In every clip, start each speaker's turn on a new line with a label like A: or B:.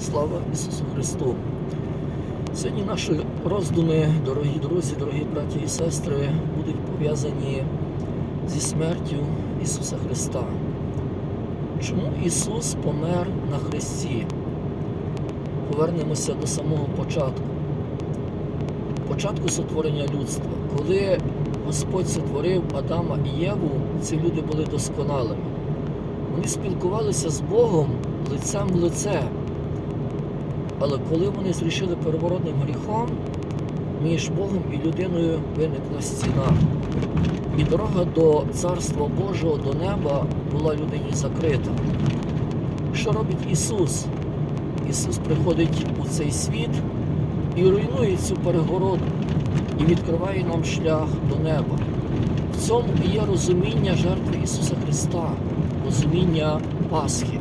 A: Слава Ісусу Христу! Сьогодні наші роздуми, дорогі друзі, дорогі браті і сестри, будуть пов'язані зі смертю Ісуса Христа. Чому Ісус помер на Христі? Повернемося до самого початку. Початку сотворення людства. Коли Господь сотворив Адама і Єву, ці люди були досконалими. Вони спілкувалися з Богом лицем в лице. Але коли вони зрішили переворотним гріхом, між Богом і людиною виникла стіна. І дорога до Царства Божого, до неба була людині закрита. Що робить Ісус? Ісус приходить у цей світ і руйнує цю перегороду і відкриває нам шлях до неба. В цьому є розуміння жертви Ісуса Христа, розуміння Пасхи.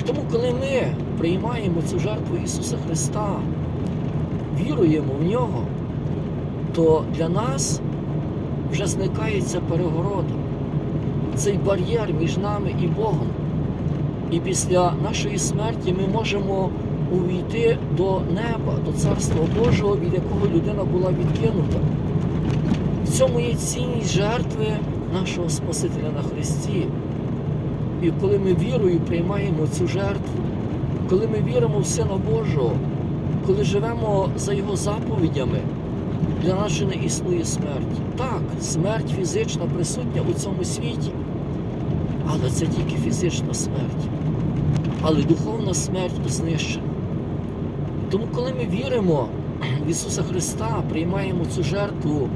A: І тому, коли ми приймаємо цю жертву Ісуса Христа, віруємо в Нього, то для нас вже зникає ця перегорода, цей бар'єр між нами і Богом. І після нашої смерті ми можемо увійти до неба, до Царства Божого, від якого людина була відкинута. В цьому є цінність жертви нашого Спасителя на Христі. І коли ми вірою приймаємо цю жертву, коли ми віримо в Сина Божого, коли живемо за Його заповідями, для нас же не існує смерть. Так, смерть фізична присутня у цьому світі, але це тільки фізична смерть. Але духовна смерть знищена. Тому, коли ми віримо в Ісуса Христа, приймаємо цю жертву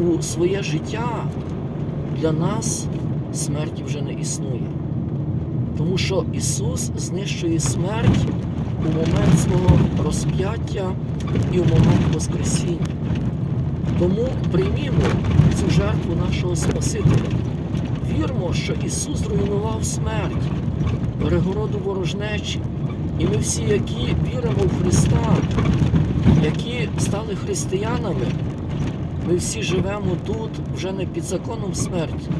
A: у своє життя, для нас смерті вже не існує. Тому що Ісус знищує смерть у момент свого розп'яття і у момент Воскресіння. Тому приймімо цю жертву нашого Спасителя. Вірмо, що Ісус зруйнував смерть, перегороду ворожнечі. І ми всі, які віримо в Христа, які стали християнами, ми всі живемо тут вже не під законом смерті,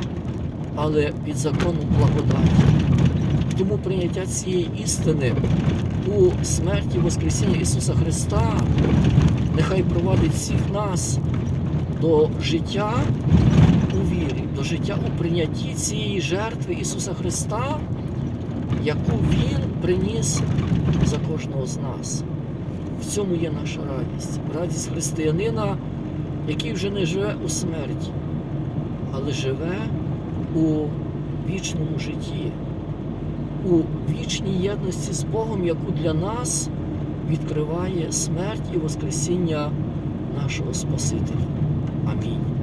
A: але під законом благодаті. Тому прийняття цієї істини у смерті Воскресіння Ісуса Христа нехай провадить всіх нас до життя у вірі, до життя у прийнятті цієї жертви Ісуса Христа, яку Він приніс за кожного з нас. В цьому є наша радість. Радість християнина, який вже не живе у смерті, але живе у вічному житті, у вічній єдності з Богом, яку для нас відкриває смерть і Воскресіння нашого Спасителя. Амінь.